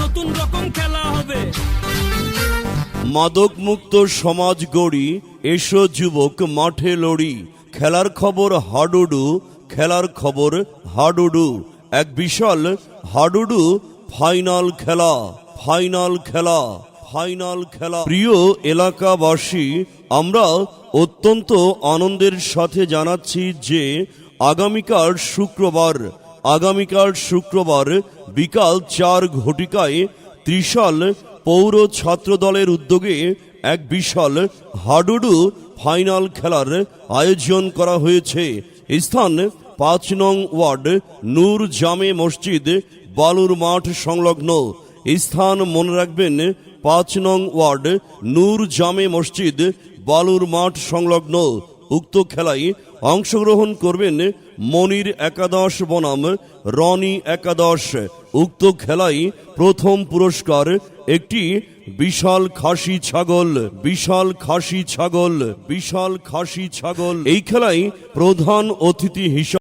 নতুন রকম খেলা হবে। মাদক মুক্ত সমাজ গড়ি এসো যুবক মাঠে লড়ি। খেলার খবর হাডুডু খেলার খবর হাডুডু। এক বিশাল হাডুডু ফাইনাল খেলা ফাইনাল খেলা ফাইনাল খেলা। প্রিয় এলাকাবাসী আমরা অত্যন্ত আনন্দের সাথে জানাচ্ছি যে আগামীকাল শুক্রবার আগামীকাল শুক্রবার বিকাল চার ঘটিকায় ত্রিশাল পৌর ছাত্র দলের উদ্যোগে এক বিশাল হাডুডু ফাইনাল খেলার আয়োজন করা হয়েছে। স্থান পাঁচ নং ওয়ার্ড নূর জামে মসজিদ, বালুর মাঠ সংলগ্ন। স্থান মনে রাখবেন, পাঁচ নং ওয়ার্ড নূর জামে মসজিদ, বালুর মাঠ সংলগ্ন। উক্ত খেলায় অংশগ্রহণ করবেন মনির একাদশ বনাম রনি একাদশ। উক্ত খেলায় প্রথম পুরস্কার একটি বিশাল খাসি ছাগল, বিশাল খাসি ছাগল, বিশাল খাসি ছাগল। এই খেলায় প্রধান অতিথি হিসাবে